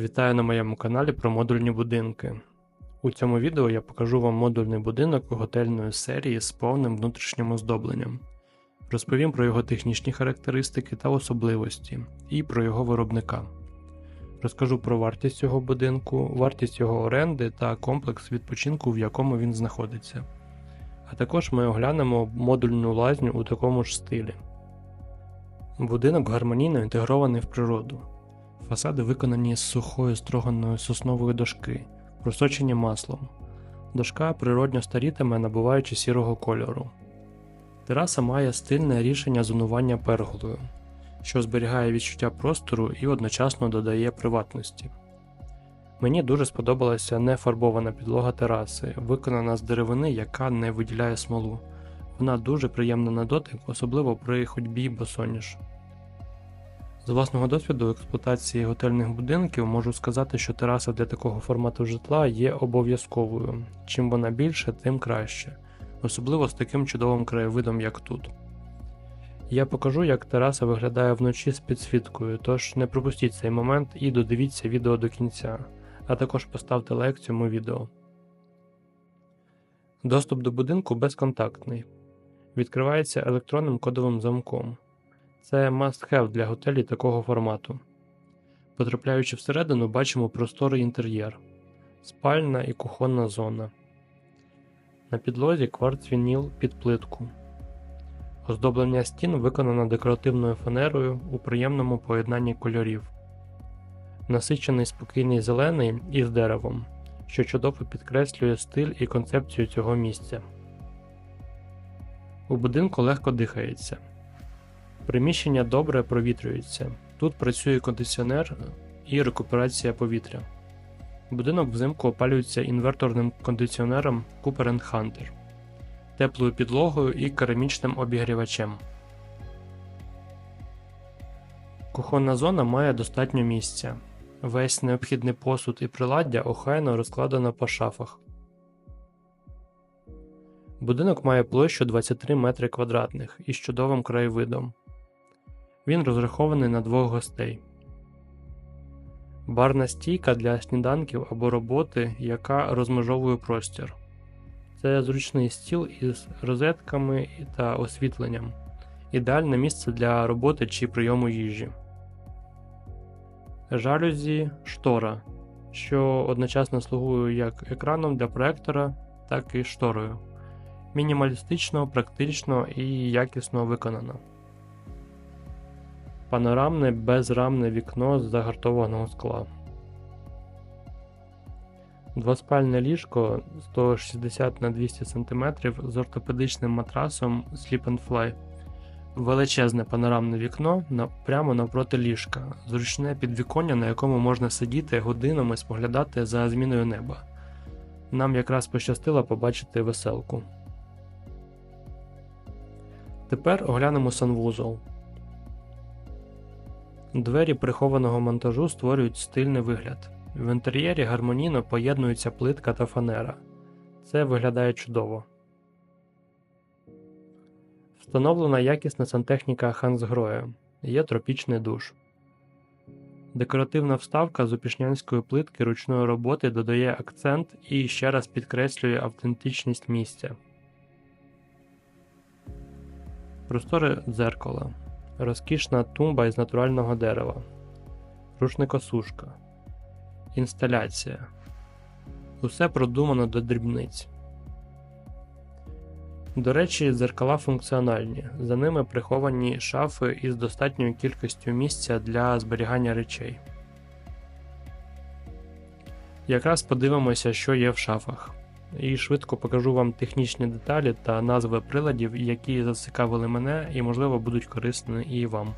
Вітаю на моєму каналі про модульні будинки. У цьому відео я покажу вам модульний будинок готельної серії з повним внутрішнім оздобленням. Розповім про його технічні характеристики та особливості і про його виробника. Розкажу про вартість цього будинку, вартість його оренди та комплекс відпочинку, в якому він знаходиться. А також ми оглянемо модульну лазню у такому ж стилі. Будинок гармонійно інтегрований в природу. Фасади виконані з сухої строганої соснової дошки, просочені маслом. Дошка природньо старітиме, набуваючи сірого кольору. Тераса має стильне рішення зонування перголою, що зберігає відчуття простору і одночасно додає приватності. Мені дуже сподобалася нефарбована підлога тераси, виконана з деревини, яка не виділяє смолу. Вона дуже приємна на дотик, особливо при ходьбі босоніж. З власного досвіду експлуатації готельних будинків можу сказати, що тераса для такого формату житла є обов'язковою. Чим вона більше, тим краще, особливо з таким чудовим краєвидом, як тут. Я покажу, як тераса виглядає вночі з підсвіткою, тож не пропустіть цей момент і додивіться відео до кінця, а також поставте лайк цьому відео. Доступ до будинку безконтактний. Відкривається електронним кодовим замком. Це must-have для готелі такого формату. Потрапляючи всередину, бачимо просторий інтер'єр, спальна і кухонна зона. На підлозі кварцвініл під плитку. Оздоблення стін виконано декоративною фанерою у приємному поєднанні кольорів, насичений спокійний зелений із деревом, що чудово підкреслює стиль і концепцію цього місця. У будинку легко дихається. Приміщення добре провітрюється. Тут працює кондиціонер і рекуперація повітря. Будинок взимку опалюється інверторним кондиціонером Cooper Hunter, теплою підлогою і керамічним обігрівачем. Кухонна зона має достатньо місця. Весь необхідний посуд і приладдя охайно розкладено по шафах. Будинок має площу 23 метри квадратних із чудовим краєвидом. Він розрахований на двох гостей. Барна стійка для сніданків або роботи, яка розмежовує простір. Це зручний стіл із розетками та освітленням. Ідеальне місце для роботи чи прийому їжі. Жалюзі штора, що одночасно слугує як екраном для проектора, так і шторою. Мінімалістично, практично і якісно виконано панорамне безрамне вікно з загартованого скла. Двоспальне ліжко 160 на 200 см з ортопедичним матрасом Sleep and Fly. Величезне панорамне вікно прямо навпроти ліжка, зручне підвіконня, на якому можна сидіти годинами споглядати за зміною неба. Нам якраз пощастило побачити веселку. Тепер оглянемо санвузол. Двері прихованого монтажу створюють стильний вигляд. В інтер'єрі гармонійно поєднуються плитка та фанера. Це виглядає чудово. Встановлена якісна сантехніка Хансгроя. Є тропічний душ. Декоративна вставка з опішнянської плитки ручної роботи додає акцент і ще раз підкреслює автентичність місця. Просторе дзеркало розкішна тумба із натурального дерева, рушникосушка, інсталяція. Усе продумано до дрібниць. До речі, дзеркала функціональні, за ними приховані шафи із достатньою кількістю місця для зберігання речей. Якраз подивимося, що є в шафах і швидко покажу вам технічні деталі та назви приладів, які зацікавили мене і, можливо, будуть корисні і вам.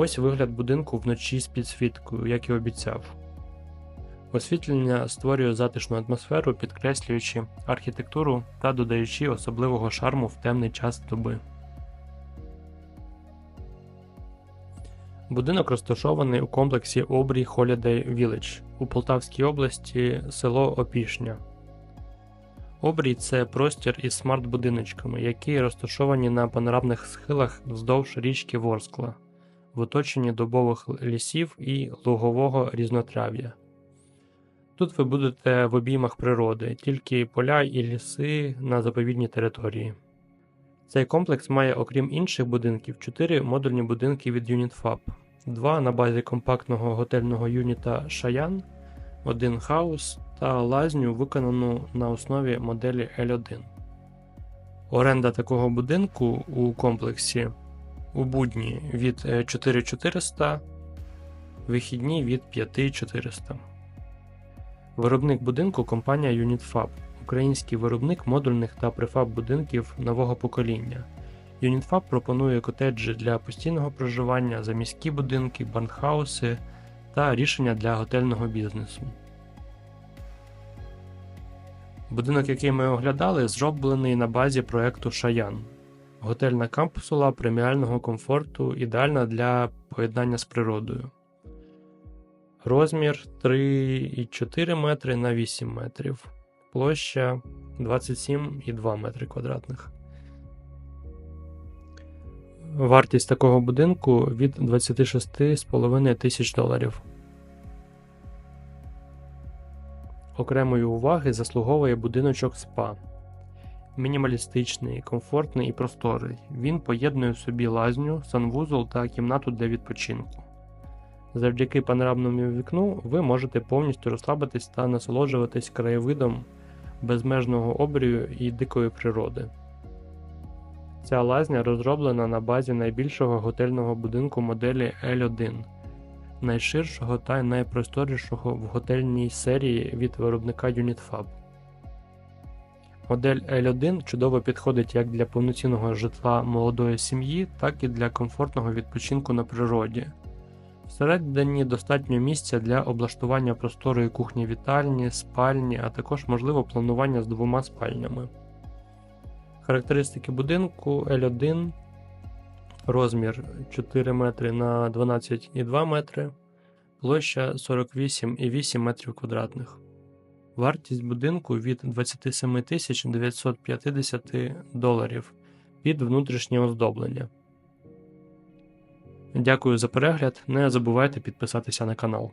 Ось вигляд будинку вночі з підсвіткою, як і обіцяв. Освітлення створює затишну атмосферу, підкреслюючи архітектуру та додаючи особливого шарму в темний час доби. Будинок розташований у комплексі Обрій Holiday Village у Полтавській області село Опішня. Обрій це простір із смарт-будиночками, які розташовані на панорамних схилах вздовж річки Ворскла, в оточенні дубових лісів і лугового різнотрав'я. Тут ви будете в обіймах природи, тільки поля і ліси на заповідній території. Цей комплекс має, окрім інших будинків, 4 модульні будинки від UnitFab, 2 на базі компактного готельного юніта Шаян, один хаус та лазню, виконану на основі моделі L1. Оренда такого будинку у комплексі у будні від 4400, вихідні від 5400. Виробник будинку компанія UnitFab, український виробник модульних та префаб будинків нового покоління. UnitFab пропонує котеджі для постійного проживання, заміські будинки, банхауси та рішення для готельного бізнесу. Будинок, який ми оглядали, зроблений на базі проекту Шаян. Готельна капсула преміального комфорту ідеальна для поєднання з природою. Розмір 3,4 метри на 8 метрів. Площа 27,2 метри квадратних. Вартість такого будинку від 26,5 тисяч доларів. Окремої уваги заслуговує будиночок СПА. Мінімалістичний, комфортний і просторий. Він поєднує в собі лазню, санвузол та кімнату для відпочинку. Завдяки панорамному вікну ви можете повністю розслабитись та насолоджуватись краєвидом безмежного обрію і дикої природи. Ця лазня розроблена на базі найбільшого готельного будинку моделі L1, найширшого та найпросторішого в готельній серії від виробника UnitFab. Модель L1 чудово підходить як для повноцінного житла молодої сім'ї, так і для комфортного відпочинку на природі. Всередині достатньо місця для облаштування просторої кухні вітальні, спальні, а також можливо планування з двома спальнями. Характеристики будинку L1 розмір 4 метри на 12,2 метри, площа 48,8 метрів квадратних. Вартість будинку від 27 950 доларів під внутрішнє оздоблення. Дякую за перегляд. Не забувайте підписатися на канал.